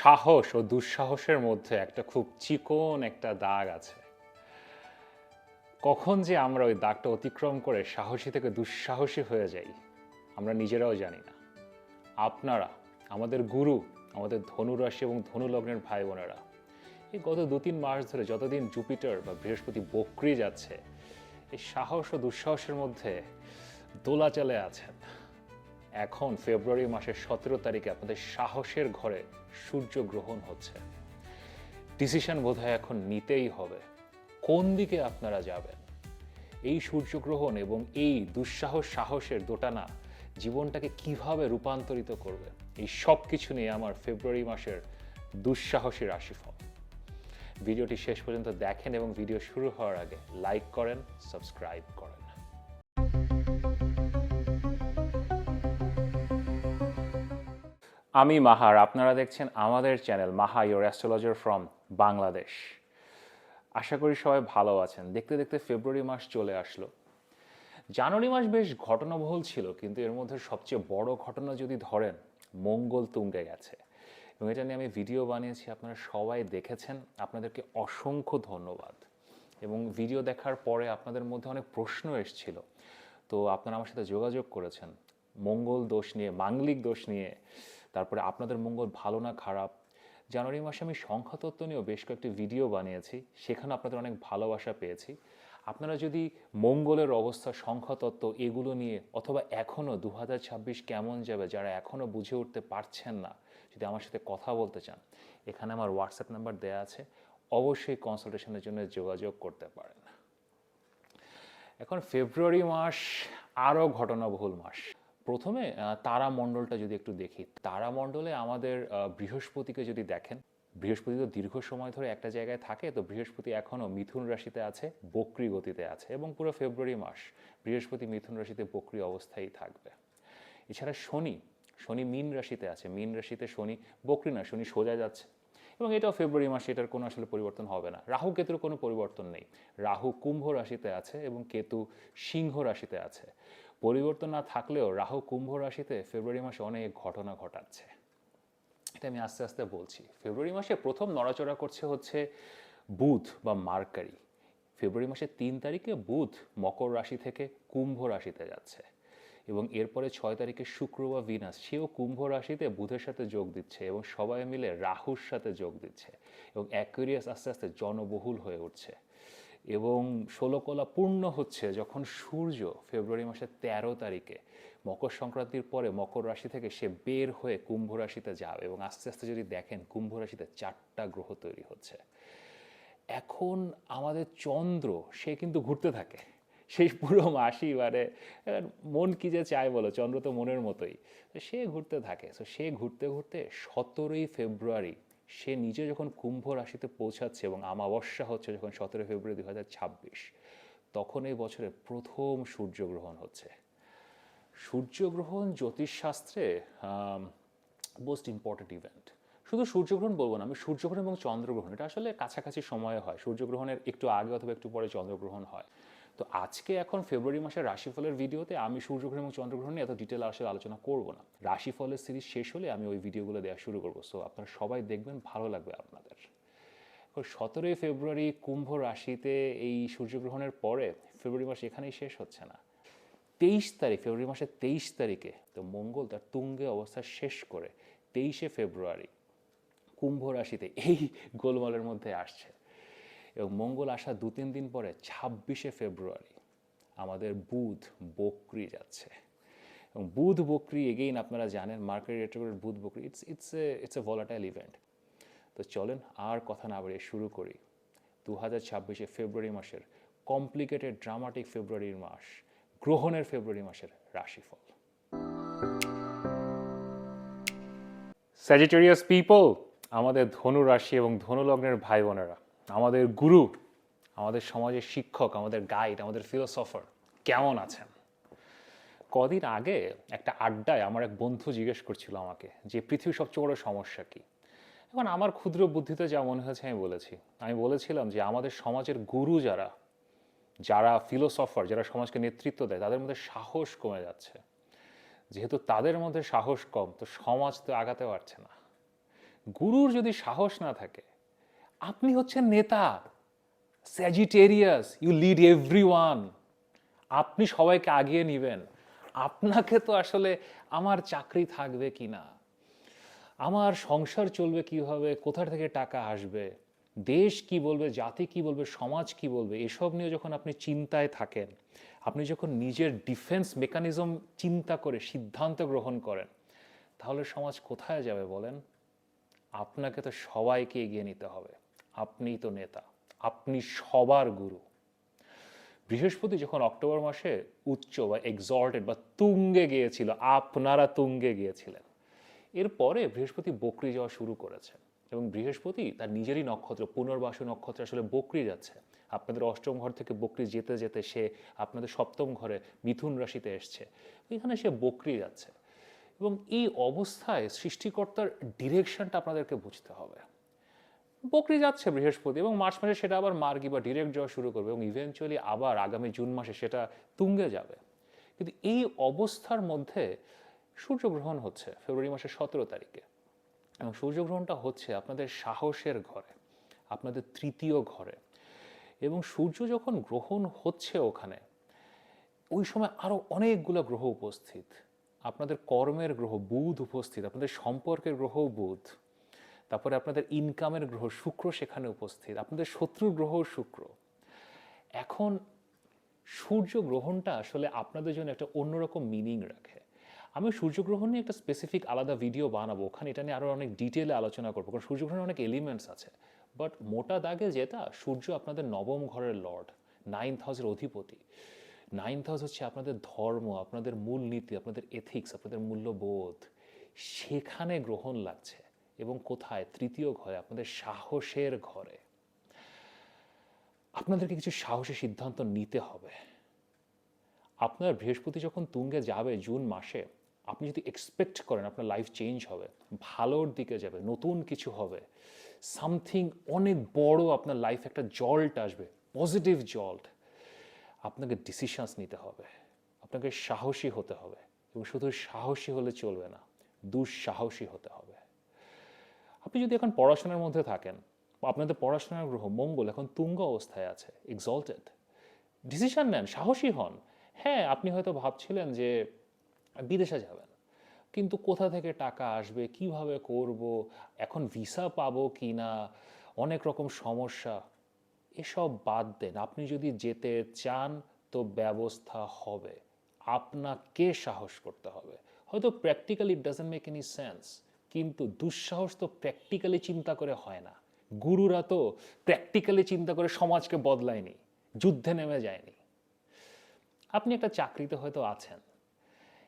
সাহস ও দুঃসাহসের মধ্যে একটা খুব চিকন একটা দাগ আছে। কখন যে আমরা ওই দাগটা অতিক্রম করে সাহসী থেকে দুঃসাহসী হয়ে যাই, আমরা নিজেরাও জানি না। আপনারা, আমাদের গুরু, আমাদের ধনুরাশি এবং ধনুলগ্নের ভাই বোনেরা এই গত দু তিন মাস ধরে যতদিন জুপিটার বা বৃহস্পতি বক্রি যাচ্ছে, এই সাহস ও দুঃসাহসের মধ্যে দোলাচলে আছেন। এখন ফেব্রুয়ারি মাসের সতেরো তারিখে আপনাদের সাহসের ঘরে সূর্য গ্রহণ হচ্ছে। ডিসিশন বোধহয় এখন নিতেই হবে, কোন দিকে আপনারা যাবেন? এই সূর্যগ্রহণ এবং এই দুঃসাহস, সাহসের দোটানা জীবনটাকে কীভাবে রূপান্তরিত করবে, এই সব কিছু নিয়ে আমার ফেব্রুয়ারি মাসের দুঃসাহসী রাশিফল ভিডিওটি শেষ পর্যন্ত দেখেন এবং ভিডিও শুরু হওয়ার আগে লাইক করেন সাবস্ক্রাইব করেন। আমি মাহার, আপনারা দেখছেন আমাদের চ্যানেল মাহা ইয়োর অ্যাস্ট্রোলজার ফ্রম বাংলাদেশ আশা করি সবাই ভালো আছেন। দেখতে দেখতে ফেব্রুয়ারি মাস চলে আসলো। জানুয়ারি মাস বেশ ঘটনাবহুল ছিল, কিন্তু এর মধ্যে সবচেয়ে বড় ঘটনা যদি ধরেন, মঙ্গল তুঙ্গে গেছে। এবং এটা নিয়ে আমি ভিডিও বানিয়েছি, আপনারা সবাই দেখেছেন। আপনাদেরকে অসংখ্য ধন্যবাদ। এবং ভিডিও দেখার পরে আপনাদের মধ্যে অনেক প্রশ্ন এসেছিল। তো আপনারা আমার সাথে যোগাযোগ করেছেন। মঙ্গল দোষ নিয়ে, মাঙ্গলিক দোষ নিয়ে। তারপরে আপনাদের মঙ্গল ভালো না খারাপ। জানুয়ারি মাসে আমি সংখ্যাতত্ত্ব নিয়েও বেশ কয়েকটি ভিডিও বানিয়েছি, সেখানে আপনাদের অনেক ভালোবাসা পেয়েছি। আপনারা যদি মঙ্গলের অবস্থা, সংখ্যাতত্ত্ব এগুলো নিয়ে অথবা এখনও দু হাজার ছাব্বিশ কেমন যাবে, যারা এখনও বুঝে উঠতে পারছেন না, যদি আমার সাথে কথা বলতে চান, এখানে আমার হোয়াটসঅ্যাপ নাম্বার দেওয়া আছে। অবশ্যই কনসালটেশনের জন্য যোগাযোগ করতে পারেন। এখন ফেব্রুয়ারি মাস, আরও ঘটনাবহুল মাস। প্রথমে আহ, তারামণ্ডলটা যদি একটু দেখি তারা তারামণ্ডলে আমাদের বৃহস্পতিকে যদি দেখেন বৃহস্পতি তো দীর্ঘ সময় ধরে একটা জায়গায় থাকে তো বৃহস্পতি এখনও মিথুন রাশিতে আছে বক্রি গতিতে আছে এবং পুরো ফেব্রুয়ারি মাস বৃহস্পতি মিথুন রাশিতে বক্রি অবস্থায় থাকবে। এছাড়া শনি শনি মীন রাশিতে আছে মীন রাশিতে শনি বক্রি না শনি সোজা যাচ্ছে। এবং এটাও ফেব্রুয়ারি মাসে এটার কোনো আসলে পরিবর্তন হবে না। রাহু কেতুর কোনো পরিবর্তন নেই। রাহু কুম্ভ রাশিতে আছে এবং কেতু সিংহ রাশিতে আছে। পরিবর্তন না থাকলেও রাহু কুম্ভ রাশিতে ফেব্রুয়ারি মাসে অনেক ঘটনা ঘটাচ্ছে। এটা আমি আস্তে আস্তে বলছি। ফেব্রুয়ারি মাসে প্রথম নড়াচড়া করছে হচ্ছে বুধ বা মার্কারি। ফেব্রুয়ারি মাসের তিন তারিখে বুধ মকর রাশি থেকে কুম্ভ রাশিতে যাচ্ছে। এবং এরপরে ছয় তারিখে শুক্র বা ভিনাস, সেও কুম্ভ রাশিতে বুধের সাথে যোগ দিচ্ছে এবং সবাই মিলে রাহুর সাথে যোগ দিচ্ছে এবং অ্যাকুরিয়াস আস্তে আস্তে জনবহুল হয়ে উঠছে। এবং ষোলকলা পূর্ণ হচ্ছে যখন সূর্য ফেব্রুয়ারি মাসের তেরো তারিখে মকর সংক্রান্তির পরে মকর রাশি থেকে সে বের হয়ে কুম্ভ রাশিতে যাবে এবং আস্তে আস্তে যদি দেখেন কুম্ভ রাশিতে চারটা গ্রহ তৈরি হচ্ছে। এখন আমাদের চন্দ্র, সে কিন্তু ঘুরতে থাকে। সেই পুরো মাসি মানে মন কি যে চায় বলো, চন্দ্র তো মনের মতোই। তো সে ঘুরতে থাকে। তো সে ঘুরতে ঘুরতে সতেরোই ফেব্রুয়ারি সে নিজে যখন কুম্ভ রাশিতে পৌঁছাচ্ছে এবং আমাবস্যা হচ্ছে যখন সতেরোই ফেব্রুয়ারি দু হাজার ছাব্বিশ, তখন এই বছরের প্রথম সূর্যগ্রহণ হচ্ছে। সূর্যগ্রহণ জ্যোতিষশাস্ত্রে মোস্ট ইম্পর্টেন্ট ইভেন্ট শুধু সূর্যগ্রহণ বলব না, আমি সূর্যগ্রহণ এবং চন্দ্রগ্রহণ, এটা আসলে কাছাকাছি সময়ে হয়। সূর্যগ্রহণের একটু আগে অথবা একটু পরে চন্দ্রগ্রহণ হয়। তো আজকে এখন ফেব্রুয়ারি মাসের রাশিফলের ভিডিওতে আমি সূর্যগ্রহণ এবং চন্দ্রগ্রহণ নিয়ে এত ডিটেল আসলে আলোচনা করব না। রাশিফলের সিরিজ শেষ হলে আমি ওই ভিডিওগুলো দেওয়া শুরু করব। সো আপনারা সবাই দেখবেন, ভালো লাগবে আপনাদের। সতেরোই ফেব্রুয়ারি কুম্ভ রাশিতে এই সূর্যগ্রহণের পরে ফেব্রুয়ারি মাস এখানেই শেষ হচ্ছে না। তেইশ তারিখ, ফেব্রুয়ারি মাসের তেইশ তারিখে তো মঙ্গল তার তুঙ্গে অবস্থা শেষ করে তেইশে ফেব্রুয়ারি কুম্ভ রাশিতে এই গোলমালের মধ্যে আসছে। এবং মঙ্গল আসা দু তিন দিন পরে ছাব্বিশে ফেব্রুয়ারি আমাদের বুধ বকরি যাচ্ছে। এবং বুধ বকরি এগেইন আপনারা জানেন মার্কেট বুধ বকরি it's it's a it's a volatile event তো চলেন আর কথা না বাড়িয়ে শুরু করি। দু হাজার ছাব্বিশে ফেব্রুয়ারি মাসের কমপ্লিকেটেড ড্রামাটিক ফেব্রুয়ারির মাস, গ্রহণের ফেব্রুয়ারি মাসের রাশিফল। স্যাজিটেরিয়াস পিপল আমাদের ধনু রাশি এবং ধনু লগ্নের ভাই বোনেরা আমাদের গুরু, আমাদের সমাজের শিক্ষক, আমাদের গাইড আমাদের ফিলোসফার কেমন আছেন? কদিন আগে একটা আড্ডায় আমার এক বন্ধু জিজ্ঞেস করছিল আমাকে যে, পৃথিবীর সবচেয়ে বড় সমস্যা কি? এখন আমার ক্ষুদ্র বুদ্ধিতে যা মনে হয়েছে আমি বলেছি। আমি বলেছিলাম যে, আমাদের সমাজের গুরু যারা যারা ফিলোসফার যারা সমাজকে নেতৃত্ব দেয়, তাদের মধ্যে সাহস কমে যাচ্ছে। যেহেতু তাদের মধ্যে সাহস কম, তো সমাজ তো আগাতে পারছে না। গুরুর যদি সাহস না থাকে আপনি হচ্ছেন নেতা Sagittarius you lead everyone আপনি সবাইকে আগিয়ে নিবেন। আপনাকে তো আসলে আমার চাকরি থাকবে কি না আমার সংসার চলবে কীভাবে? কোথা থেকে টাকা আসবে? দেশ কি বলবে? জাতি কি বলবে? সমাজ কি বলবে? এসব নিয়ে যখন আপনি চিন্তায় থাকেন, আপনি যখন নিজের ডিফেন্স মেকানিজম চিন্তা করে সিদ্ধান্ত গ্রহণ করেন, তাহলে সমাজ কোথায় যাবে বলেন? আপনাকে তো সবাইকে এগিয়ে নিতে হবে। আপনিই তো নেতা, আপনি সবার গুরু। বৃহস্পতি যখন অক্টোবর মাসে উচ্চ বা এক্সল্টেড বা তুঙ্গে গিয়েছিল, আপনারা তুঙ্গে গিয়েছিলেন। এরপরে বৃহস্পতি বকরি যাওয়া শুরু করেছে এবং বৃহস্পতি তার নিজেরই নক্ষত্র, পুনর্বাসু নক্ষত্র আসলে বকরি যাচ্ছে। আপনাদের অষ্টম ঘর থেকে বকরি যেতে যেতে সে আপনাদের সপ্তম ঘরে মিথুন রাশিতে এসছে। এখানে সে বকরি যাচ্ছে এবং এই অবস্থায় সৃষ্টিকর্তার ডিরেকশনটা আপনাদেরকে বুঝতে হবে। বকরি যাচ্ছে বৃহস্পতি এবং মার্চ মাসে সেটা আবার মার্গি বা ডিরেক্ট যাওয়া শুরু করবে এবং ইভেনচুয়ালি আবার আগামী জুন মাসে সেটা তুঙ্গে যাবে। কিন্তু এই অবস্থার মধ্যে সূর্যগ্রহণ হচ্ছে ফেব্রুয়ারি মাসের সতেরো তারিখে এবং সূর্যগ্রহণটা হচ্ছে আপনাদের সাহসের ঘরে, আপনাদের তৃতীয় ঘরে এবং সূর্য যখন গ্রহণ হচ্ছে ওখানে, ওই সময় আরও অনেকগুলো গ্রহ উপস্থিত। আপনাদের কর্মের গ্রহ বুধ উপস্থিত, আপনাদের সম্পর্কের গ্রহ বুধ। তারপরে আপনাদের ইনকামের গ্রহ শুক্র সেখানে উপস্থিত, আপনাদের শত্রুর গ্রহ শুক্র। এখন সূর্য গ্রহণটা আসলে আপনাদের জন্য একটা অন্যরকম মিনিং রাখে। আমি সূর্যগ্রহণ নিয়ে একটা স্পেসিফিক আলাদা ভিডিও বানাবো, ওখানে এটা নিয়ে আরও অনেক ডিটেলে আলোচনা করব, কারণ সূর্যগ্রহণে অনেক এলিমেন্টস আছে। বাট মোটা দাগে যেটা, সূর্য আপনাদের নবম ঘরের লর্ড নাইন্থ হাউসের অধিপতি। নাইন্থ হাউস হচ্ছে আপনাদের ধর্ম, আপনাদের মূলনীতি, আপনাদের এথিক্স আপনাদের মূল্যবোধ। সেখানে গ্রহণ লাগছে। এবং কোথায়? তৃতীয় ঘরে, আপনাদের সাহসের ঘরে। আপনাদেরকে কিছু সাহসী সিদ্ধান্ত নিতে হবে। আপনার বৃহস্পতি যখন তুঙ্গে যাবে জুন মাসে, আপনি যদি এক্সপেক্ট করেন আপনার লাইফ চেঞ্জ হবে, ভালোর দিকে যাবে, নতুন কিছু হবে সামথিং অনেক বড় আপনার লাইফ একটা জল্ট আসবে পজিটিভ জল্ট আপনাকে ডিসিশনস নিতে হবে, আপনাকে সাহসী হতে হবে এবং শুধু সাহসী হলে চলবে না, দুঃসাহসী হতে হবে। আপনি যদি এখন পড়াশোনার মধ্যে থাকেন, আপনাদের পড়াশোনার গ্রহ মঙ্গল, এখন তুঙ্গ অবস্থায় আছে এক্সল্টেড ডিসিশন নেন, সাহসী হন। হ্যাঁ আপনি হয়তো ভাবছিলেন যে বিদেশে যাবেন, কিন্তু কোথা থেকে টাকা আসবে, কীভাবে করব, এখন ভিসা পাবো কি না অনেক রকম সমস্যা, এসব বাদ দেন। আপনি যদি যেতে চান তো ব্যবস্থা হবে, আপনাকে সাহস করতে হবে। হয়তো practically it doesn't make any sense কিন্তু দুঃসাহস তো প্র্যাকটিক্যালি চিন্তা করে হয় না। গুরুরা তো প্র্যাকটিক্যালি চিন্তা করে সমাজকে বদলায়নি, যুদ্ধে নেমে যায়নি। আপনি একটা চাকরিতে হয়তো আছেন।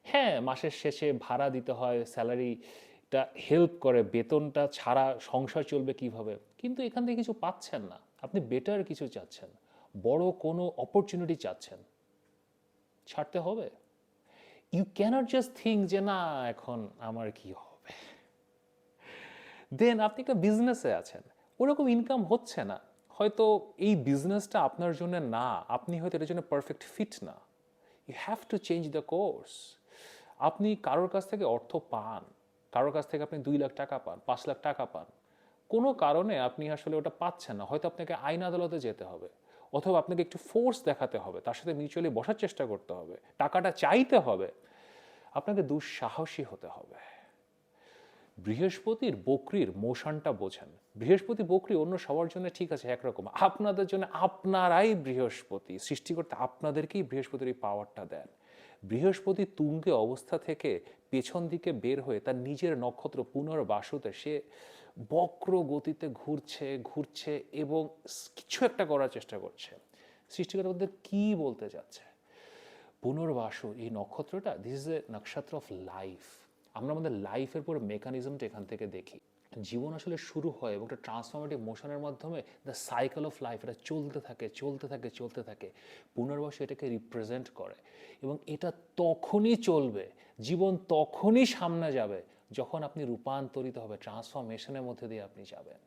হ্যাঁ মাসের শেষে ভাড়া দিতে হয়, স্যালারিটা হেল্প করে, বেতনটা ছাড়া সংসার চলবে কীভাবে? কিন্তু এখান থেকে কিছু পাচ্ছেন না। আপনি বেটার কিছু চাচ্ছেন, বড় কোনো অপরচুনিটি চাচ্ছেন। ছাড়তে হবে। ইউ ক্যানট জাস্ট থিঙ্ক যে, না, এখন আমার কি হবে? দেন আপনি একটা বিজনেসে আছেন। ওরকম ইনকাম হচ্ছে না। হয়তো এই বিজনেসটা আপনার জন্য না, আপনি হয়তো এটার জন্য পারফেক্ট ফিট না। You have to change the course আপনি কারোর কাছ থেকে অর্থ পান, কারোর কাছ থেকে আপনি দুই লাখ টাকা পান, পাঁচ লাখ টাকা পান। কোনো কারণে আপনি আসলে ওটা পাচ্ছেন না। হয়তো আপনাকে আইন আদালতে যেতে হবে, অথবা আপনাকে একটু ফোর্স দেখাতে হবে, তার সাথে মিউচুয়ালি বসার চেষ্টা করতে হবে, টাকাটা চাইতে হবে। আপনাকে দুঃসাহসী হতে হবে। বৃহস্পতির বকরির মোশনটা বোঝেন। বৃহস্পতি, বকরি অন্য সবার জন্য ঠিক আছে, একরকম। আপনাদের জন্য আপনারাই বৃহস্পতি। সৃষ্টি করতে আপনাদেরকেই বৃহস্পতির এই পাওয়ারটা দেন। বৃহস্পতি তুঙ্গে অবস্থা থেকে পেছন দিকে বের হয়ে তার নিজের নক্ষত্র পুনর্বাসুতে সে বক্র গতিতে ঘুরছে ঘুরছে এবং কিছু একটা করার চেষ্টা করছে। সৃষ্টিকর্তা ওদের কি বলতে যাচ্ছে পুনর্বাসু এই নক্ষত্রটা দিস ইজ এ নক্ষত্র অফ লাইফ আমরা আমাদের লাইফের পুরো মেকানিজমটা এখান থেকে দেখি। জীবন আসলে শুরু হয় এবং একটা ট্রান্সফরমেটিভ মোশনের মাধ্যমে দ্য সাইকেল অফ লাইফ এটা চলতে থাকে চলতে থাকে চলতে থাকে। পুনর্বাসু এটাকে রিপ্রেজেন্ট করে এবং এটা তখনই চলবে, জীবন তখনই সামনে যাবে যখন আপনি রূপান্তরিত হবে ট্রান্সফরমেশনের মধ্যে দিয়ে আপনি যাবেন।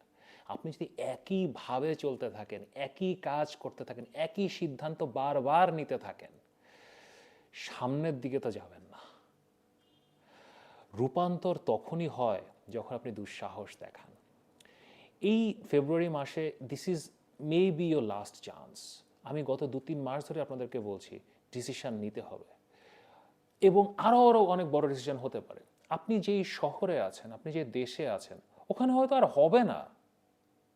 আপনি যদি একইভাবে চলতে থাকেন, একই কাজ করতে থাকেন, একই সিদ্ধান্ত বারবার নিতে থাকেন, সামনের দিকে তো যাবেন রূপান্তর তখনই হয় যখন আপনি দুঃসাহস দেখান। এই ফেব্রুয়ারি মাসে this is maybe your last chance আমি গত দু তিন মাস ধরে আপনাদেরকে বলছি ডিসিশন নিতে হবে। এবং আরও আরও অনেক বড় ডিসিশন হতে পারে। আপনি যেই শহরে আছেন, আপনি যে দেশে আছেন, ওখানে হয়তো আর হবে না।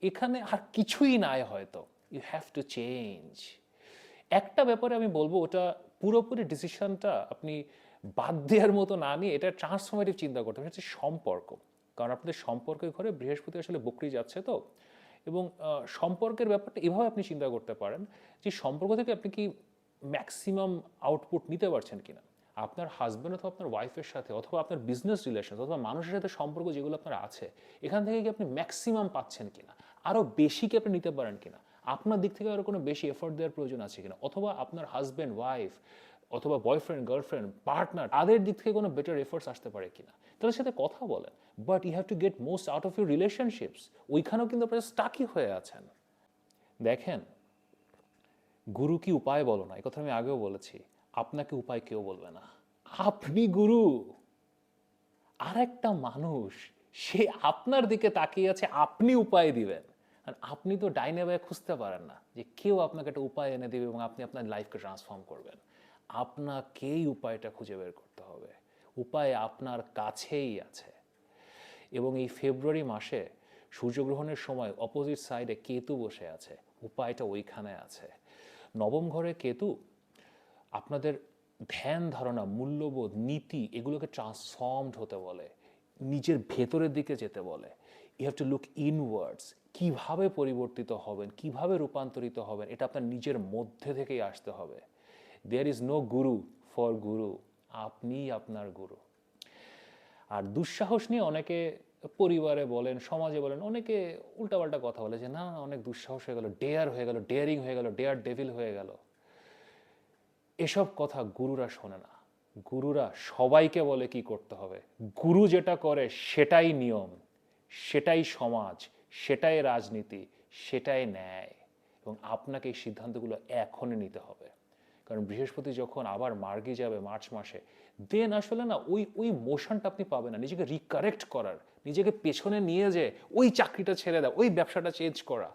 এখানে আর কিছুই নাই হয়তো। ইউ হ্যাভ টু চেঞ্জ একটা ব্যাপারে আমি বলব, ওটা পুরোপুরি ডিসিশনটা আপনি বাদ দেওয়ার মতো না নিয়ে এটা ট্রান্সফরমেটিভ চিন্তা করতে হবে হচ্ছে সম্পর্ক। কারণ আপনাদের সম্পর্কের ঘরে বৃহস্পতি আসলে বকরি যাচ্ছে তো। এবং সম্পর্কের ব্যাপারটা এভাবে আপনি চিন্তা করতে পারেন যে সম্পর্ক থেকে আপনি কি ম্যাক্সিমাম আউটপুট নিতে পারছেন কিনা? আপনার হাজব্যান্ড অথবা আপনার ওয়াইফের সাথে অথবা আপনার বিজনেস রিলেশন অথবা মানুষের সাথে সম্পর্ক যেগুলো আপনার আছে, এখান থেকে কি আপনি ম্যাক্সিমাম পাচ্ছেন কিনা? আরও বেশি কি আপনি নিতে পারেন কিনা? আপনার দিক থেকে আরও কোনো বেশি এফোর্ট দেওয়ার প্রয়োজন আছে কিনা? অথবা আপনার হাজব্যান্ড ওয়াইফ অথবা বয়ফ্রেন্ড গার্লফ্রেন্ড পার্টনার তাদের দিক থেকে কোনো বেটার এফোর্টস আসতে পারে কিনা? তাদের সাথে কথা বলেন। But you have to get most out of your relationships ওইখানেও কিন্তু আপনারা স্টাকি হয়ে আছেন। দেখেন, গুরু কি উপায় বলো না? কথা আমি আগেও বলেছি। আপনাকে উপায় কেউ বলবে না। আপনি গুরু। আর একটা মানুষ, সে আপনার দিকে তাকিয়ে আছে, আপনি উপায় দিবেন। আর আপনি তো ডাইনে খুঁজতে পারেন না যে কেউ আপনাকে একটা উপায় এনে দেবে এবং আপনি আপনার লাইফকে ট্রান্সফর্ম করবেন। আপনাকেই উপায়টা খুঁজে বের করতে হবে। উপায় আপনার কাছেই আছে। এবং এই ফেব্রুয়ারি মাসে সূর্যগ্রহণের সময় অপোজিট সাইডে কেতু বসে আছে। উপায়টা ওইখানে আছে। নবম ঘরে কেতু, আপনাদের ধ্যান ধারণা, মূল্যবোধ, নীতি এগুলোকে ট্রান্সফর্মড হতে বলে। নিজের ভেতরের দিকে যেতে বলে। You have to look inwards কীভাবে পরিবর্তিত হবেন? কীভাবে রূপান্তরিত হবেন? এটা আপনার নিজের মধ্যে থেকেই আসতে হবে। There is no guru for guru আপনিই আপনার গুরু আর দুঃসাহস নিয়ে অনেকে পরিবারে বলেন সমাজে বলেন অনেকে উল্টাপাল্টা কথা বলে যে না, অনেক দুঃসাহস হয়ে গেল ডেয়ার হয়ে গেল ডেয়ারিং হয়ে গেল ডেয়ার ডেভিল হয়ে গেল। এসব কথা গুরুরা শোনে না। গুরুরা সবাইকে বলে কি করতে হবে? গুরু যেটা করে সেটাই নিয়ম সেটাই সমাজ সেটাই রাজনীতি সেটাই ন্যায়। এবং আপনাকে এই সিদ্ধান্তগুলো এখনই নিতে হবে। কারণ বৃহস্পতি যখন আবার মার্গে যাবে মার্চ মাসে দেন আসলে না ওই ওই মোশনটা আপনি পাবেন না। নিজেকে রিকারেক্ট করার, নিজেকে পেছনে নিয়ে যে ওই চাকরিটা ছেড়ে দেওয়া ওই ব্যবসাটা চেঞ্জ করা,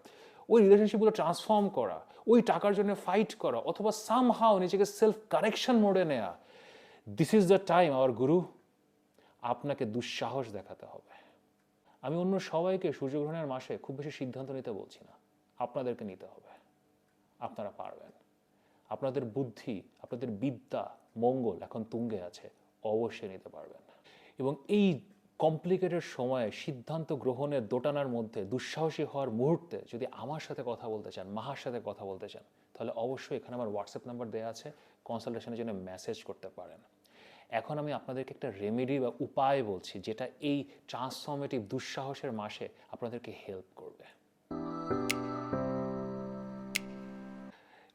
ওই রিলেশনশিপগুলো ট্রান্সফর্ম করা, ওই টাকার জন্য ফাইট করা, অথবা সাম হাও নিজেকে সেলফ কারেকশন মোডে নেয়া। This is the time our guru আপনাকে দুঃসাহস দেখাতে হবে। আমি অন্য সবাইকে সূর্যগ্রহণের মাসে খুব বেশি সিদ্ধান্ত নিতে বলছি না। আপনাদেরকে নিতে হবে। আপনারা পারবেন। আপনাদের বুদ্ধি, আপনাদের বিদ্যা, মঙ্গল এখন তুঙ্গে আছে, অবশ্যই নিতে পারবেন। এবং এই কমপ্লিকেটেড সময়ে সিদ্ধান্ত গ্রহণের দোটানার মধ্যে দুঃসাহসী হওয়ার মুহূর্তে যদি আমার সাথে কথা বলতে চান, মাহার সাথে কথা বলতে চান, তাহলে অবশ্যই এখানে আমার হোয়াটসঅ্যাপ নাম্বার দেওয়া আছে কনসালটেশনের জন্য মেসেজ করতে পারেন। এখন আমি আপনাদেরকে একটা রেমেডি বা উপায় বলছি, যেটা এই ট্রান্সফর্মেটিভ দুঃসাহসের মাসে আপনাদেরকে হেল্প করবে।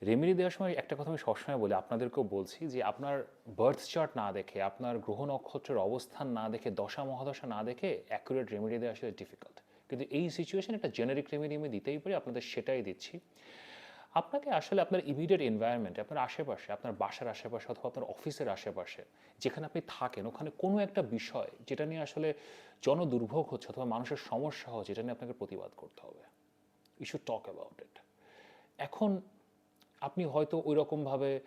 রেমেডি দেওয়ার সময় একটা কথা আমি সবসময় বলি, আপনাদেরকেও বলছি যে আপনার বার্থ চার্ট না দেখে, আপনার গ্রহ নক্ষত্রের অবস্থান না দেখে, দশা মহাদশা না দেখে অ্যাকুরেট রেমেডি দেওয়া আসলে ডিফিকাল্ট কিন্তু এই সিচুয়েশন একটা জেনারিক রেমেডি আমি দিতেই পারি, আপনাদের সেটাই দিচ্ছি। আপনাকে আসলে আপনার ইমিডিয়েট এনভায়রনমেন্টে আপনার আশেপাশে, আপনার বাসার আশেপাশে অথবা আপনার অফিসের আশেপাশে, যেখানে আপনি থাকেন, ওখানে কোনো একটা বিষয় যেটা নিয়ে আসলে জনদুর্ভোগ হচ্ছে অথবা মানুষের সমস্যা হচ্ছে যেটা নিয়ে আপনাকে প্রতিবাদ করতে হবে। You should talk about it এখন আপনি হয়তো ওই রকমভাবে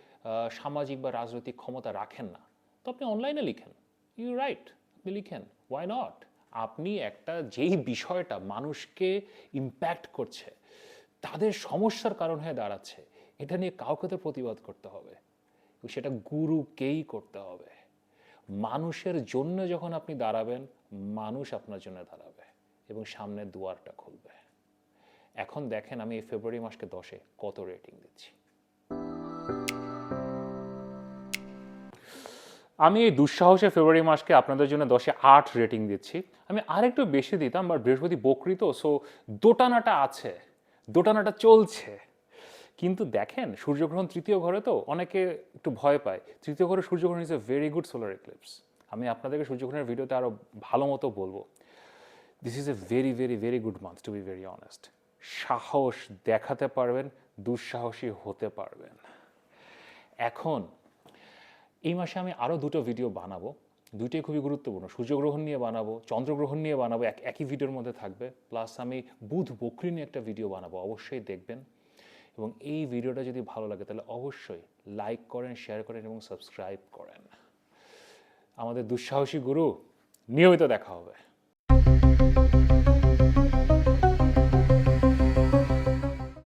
সামাজিক বা রাজনৈতিক ক্ষমতা রাখেন না। তো আপনি অনলাইনে লিখেন। ইউ রাইট আপনি লিখেন। ওয়াই নট আপনি একটা যেই বিষয়টা মানুষকে ইম্প্যাক্ট করছে, তাদের সমস্যার কারণ হয়ে দাঁড়াচ্ছে, এটা নিয়ে কাউকে তো প্রতিবাদ করতে হবে। সেটা গুরুকেই করতে হবে। মানুষের জন্য যখন আপনি দাঁড়াবেন, মানুষ আপনার জন্য দাঁড়াবে এবং সামনের দুয়ারটা খুলবে। এখন দেখেন আমি এই ফেব্রুয়ারি মাসকে দশে কত রেটিং দিচ্ছি। আমি এই দুঃসাহসে ফেব্রুয়ারি মাসকে আপনাদের জন্য দশে আট রেটিং দিচ্ছি। আমি আরেকটু বেশি দিতাম, বাট বৃহস্পতি বকৃত, সো দোটানাটা আছে, দোটানাটা চলছে। কিন্তু দেখেন, সূর্যগ্রহণ তৃতীয় ঘরে তো অনেকে একটু ভয় পায়। তৃতীয় ঘরে সূর্যগ্রহণ is a very good solar eclipse আমি আপনাদেরকে সূর্যগ্রহণের ভিডিওতে আরও ভালো মতো বলব। This is a very very very good month to be very honest সাহস দেখাতে পারবেন, দুঃসাহসী হতে পারবেন। এখন, এই মাসে আমি আরও দুটো ভিডিও বানাবো। দুইটাই খুবই গুরুত্বপূর্ণ। সূর্যগ্রহণ নিয়ে বানাবো, চন্দ্রগ্রহণ নিয়ে বানাবো, এক, একই ভিডিওর মধ্যে থাকবে। প্লাস আমি বুধ বকরি নিয়ে একটা ভিডিও বানাবো, অবশ্যই দেখবেন। এবং এই ভিডিওটা যদি ভালো লাগে, তাহলে অবশ্যই লাইক করেন শেয়ার করেন এবং সাবস্ক্রাইব করেন। আমাদের দুঃসাহসী গুরু, নিয়মিত দেখা হবে।